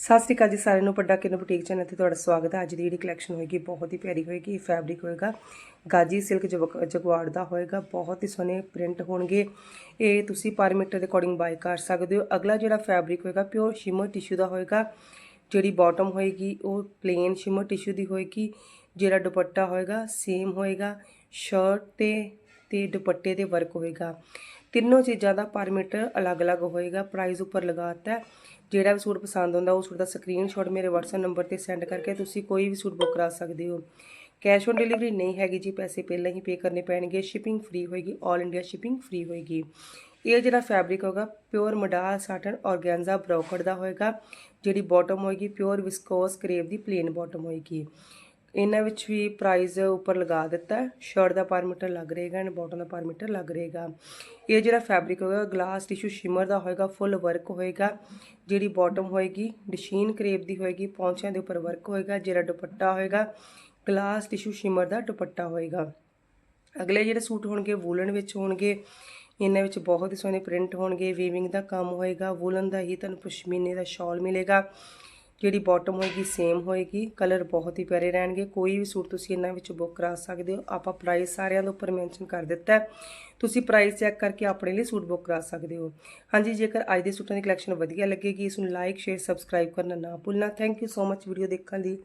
ਸਤਿ ਸ਼੍ਰੀ ਅਕਾਲ ਜੀ ਸਾਰਿਆਂ ਨੂੰ ਪੱਡਾ ਕਿਨ ਬੁਟੀਕ ਚੈਨਲ ਤੇ ਤੁਹਾਡਾ ਸਵਾਗਤ ਹੈ। ਅੱਜ ਦੀ ਜਿਹੜੀ ਕਲੈਕਸ਼ਨ ਹੋਏਗੀ, ਬਹੁਤ ਹੀ ਪਿਆਰੀ ਹੋਏਗੀ ਇਹ ਫੈਬਰਿਕ ਹੋਏਗਾ, ਗਾਜੀ ਸਿਲਕ ਜਗਵਾੜ ਦਾ ਹੋਏਗਾ, ਬਹੁਤ ਹੀ ਸੋਹਣੇ ਪ੍ਰਿੰਟ ਹੋਣਗੇ। ਇਹ ਤੁਸੀਂ ਪਰ ਮੀਟਰ ਦੇ ਅਕੋਰਡਿੰਗ ਬਾਈ ਕਰ ਸਕਦੇ ਹੋ। ਅਗਲਾ ਜਿਹੜਾ ਫੈਬਰਿਕ ਹੋਏਗਾ ਪਿਓਰ ਸ਼ਿਮਰ ਟਿਸ਼ੂ ਦਾ ਹੋਏਗਾ, ਜਿਹੜੀ ਬਾਟਮ ਹੋਏਗੀ, ਉਹ ਪਲੇਨ ਸ਼ਿਮਰ ਟਿਸ਼ੂ ਦੀ ਹੋਏਗੀ। ਜਿਹੜਾ ਦੁਪੱਟਾ ਹੋਏਗਾ ਸੇਮ ਹੋਏਗਾ। ਸ਼ਰਟ ਤੇ ਤੇ ਦੁਪੱਟੇ ਦੇ ਵਰਕ ਹੋਏਗਾ। ਤਿੰਨੋਂ ਚੀਜ਼ਾਂ ਦਾ ਪਰ ਮੀਟਰ ਅਲੱਗ-ਅਲੱਗ ਹੋਏਗਾ ਪ੍ਰਾਈਸ ਉੱਪਰ ਲਗਾਤਾ। ਹੈ। ਜਿਹੜਾ ਵੀ ਸੂਟ ਪਸੰਦ ਆਉਂਦਾ ਉਹ ਸੂਟ ਦਾ ਸਕਰੀਨਸ਼ਾਟ ਮੇਰੇ WhatsApp ਨੰਬਰ ਤੇ ਸੈਂਡ ਕਰਕੇ ਤੁਸੀਂ ਕੋਈ ਵੀ ਸੂਟ ਬੁੱਕ ਕਰਾ ਸਕਦੇ ਹੋ। ਕੈਸ਼ ਔਨ ਡਿਲੀਵਰੀ ਨਹੀਂ ਹੈਗੀ ਜੀ, ਪੈਸੇ ਪਹਿਲਾਂ ਹੀ ਪੇ ਕਰਨੇ ਪੈਣਗੇ। ਸ਼ਿਪਿੰਗ ਫ੍ਰੀ ਹੋਏਗੀ 올 ਇੰਡੀਆ ਸ਼ਿਪਿੰਗ ਫ੍ਰੀ ਹੋਏਗੀ। ਇਹ ਜਿਹੜਾ ਫੈਬਰਿਕ ਹੋਗਾ pure modal satin organza brocade ਦਾ ਹੋਏਗਾ। ਜਿਹੜੀ ਬਾਟਮ ਹੋਏਗੀ ਪਿਓਰ ਵਿਸਕੋਸ ਕਰੇਵ ਦੀ ਪਲੇਨ ਬਾਟਮ ਹੋਏਗੀ। ਇਹਨਾਂ ਵਿੱਚ ਵੀ ਪ੍ਰਾਈਸ ਉੱਪਰ ਲਗਾ ਦਿੱਤਾ ਸ਼ਰਟ ਦਾ ਪਰ ਮੀਟਰ ਲੱਗ ਰਹੇਗਾ ਐਂਡ ਬਾਟਮ ਦਾ ਪਰ ਮੀਟਰ ਲੱਗ ਰਹੇਗਾ। ਇਹ ਜਿਹੜਾ ਫੈਬਰਿਕ ਹੋਏਗਾ ਗਲਾਸ ਟਿਸ਼ੂ ਸ਼ਿਮਰ ਦਾ ਹੋਏਗਾ ਫੁੱਲ ਵਰਕ ਹੋਏਗਾ, ਜਿਹੜੀ ਬਾਟਮ ਹੋਏਗੀ ਡਿਸ਼ੀਨ ਕਰੇਪ ਦੀ ਹੋਏਗੀ, ਪੌਂਚਿਆਂ ਦੇ ਉੱਪਰ ਵਰਕ ਹੋਏਗਾ, ਜਿਹੜਾ ਦੁਪੱਟਾ ਹੋਏਗਾ ਗਲਾਸ ਟਿਸ਼ੂ ਸ਼ਿਮਰ ਦਾ ਦੁਪੱਟਾ ਹੋਏਗਾ। ਅਗਲੇ ਜਿਹੜੇ ਸੂਟ ਹੋਣਗੇ ਵੂਲਨ ਵਿੱਚ ਹੋਣਗੇ, ਇਹਨਾਂ ਵਿੱਚ ਬਹੁਤ ਹੀ ਸੋਹਣੇ ਪ੍ਰਿੰਟ ਹੋਣਗੇ ਵੀਵਿੰਗ ਦਾ ਕੰਮ ਹੋਏਗਾ ਵੂਲਨ ਦਾ ਹੀ ਤੁਹਾਨੂੰ ਪਸ਼ਮੀਨੇ ਦਾ ਸ਼ਾਲ ਮਿਲੇਗਾ। ਜਿਹੜੀ ਬਾਟਮ ਹੋਏਗੀ ਸੇਮ ਹੋਏਗੀ ਕਲਰ ਬਹੁਤ ਹੀ ਪਿਆਰੇ ਰਹਿਣਗੇ। ਕੋਈ ਵੀ ਸੂਟ ਤੁਸੀਂ ਇਹਨਾਂ ਵਿੱਚੋਂ ਬੁੱਕ ਕਰਾ ਸਕਦੇ ਹੋ। ਆਪਾਂ ਪ੍ਰਾਈਸ ਸਾਰਿਆਂ ਦੇ ਉੱਪਰ ਮੈਂਸ਼ਨ ਕਰ ਦਿੱਤਾ ਹੈ। ਤੁਸੀਂ ਪ੍ਰਾਈਸ ਚੈੱਕ ਕਰਕੇ ਆਪਣੇ ਲਈ ਸੂਟ ਬੁੱਕ ਕਰਾ ਸਕਦੇ ਹੋ। ਹਾਂਜੀ, ਜੇਕਰ ਅੱਜ ਦੇ ਸੂਟਾਂ ਦੀ ਕਲੈਕਸ਼ਨ ਵਧੀਆ ਲੱਗੇਗੀ, ਇਸ ਨੂੰ ਲਾਈਕ ਸ਼ੇਅਰ ਸਬਸਕ੍ਰਾਈਬ ਕਰਨਾ ਨਾ ਭੁੱਲਣਾ। Thank you so much video ਦੇਖਣ ਲਈ।